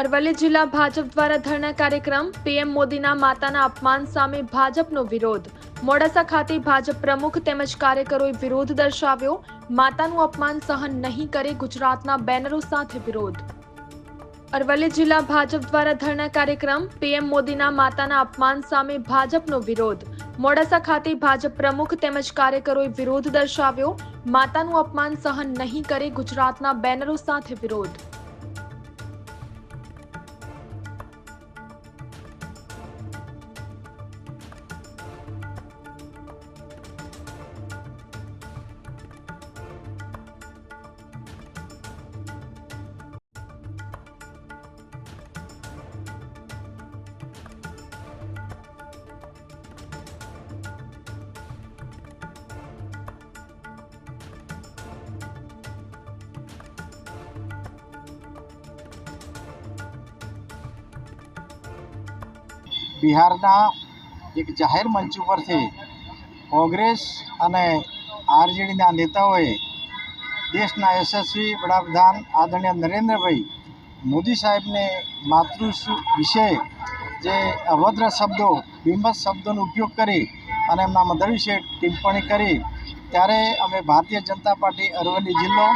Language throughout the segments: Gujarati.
અરવલ્લી જિલ્લા ભાજપ દ્વારા ધરણા કાર્યક્રમ પીએમ મોદીના માતાના અપમાન સામે ભાજપનો વિરોધ. મોડાસા ખાતે ભાજપ પ્રમુખ તેમજ કાર્યકરોએ વિરોધ દર્શાવ્યો. માતાનું અપમાન સહન નહીં કરે ગુજરાતના બેનરો સાથે વિરોધ. અરવલ્લી જિલ્લા ભાજપ દ્વારા ધરણા કાર્યક્રમ પીએમ મોદીના માતાના અપમાન સામે ભાજપનો વિરોધ. મોડાસા ખાતે ભાજપ પ્રમુખ તેમજ કાર્યકરોએ વિરોધ દર્શાવ્યો. માતાનું અપમાન સહન નહીં કરે ગુજરાતના બેનરો સાથે વિરોધ. બિહારના એક જાહેર મંચ ઉપરથી કોંગ્રેસ અને આરજેડીના નેતાઓએ દેશના યશસ્વી વડાપ્રધાન આદરણીય નરેન્દ્રભાઈ મોદી સાહેબને માતૃ વિશે જે અભદ્ર શબ્દો બિંબત શબ્દોનો ઉપયોગ કરી અને એમના મધર વિશે ટિપ્પણી કરી, ત્યારે અમે ભારતીય જનતા પાર્ટી અરવલ્લી જિલ્લો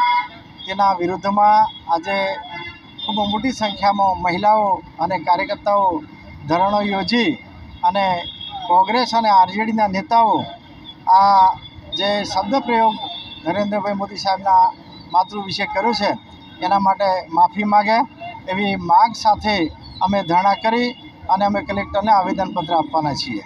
તેના વિરુદ્ધમાં આજે ખૂબ મોટી સંખ્યામાં મહિલાઓ અને કાર્યકર્તાઓ ધરણો યોજી અને કોંગ્રેસ અને આરજેડીના નેતાઓ આ જે શબ્દપ્રયોગ નરેન્દ્રભાઈ મોદી સાહેબના માતૃ વિશે કર્યો છે, એના માટે માફી માગે. એવી માગ સાથે અમે ધરણા કરી અને અમે કલેક્ટરને આવેદનપત્ર આપવાના છીએ.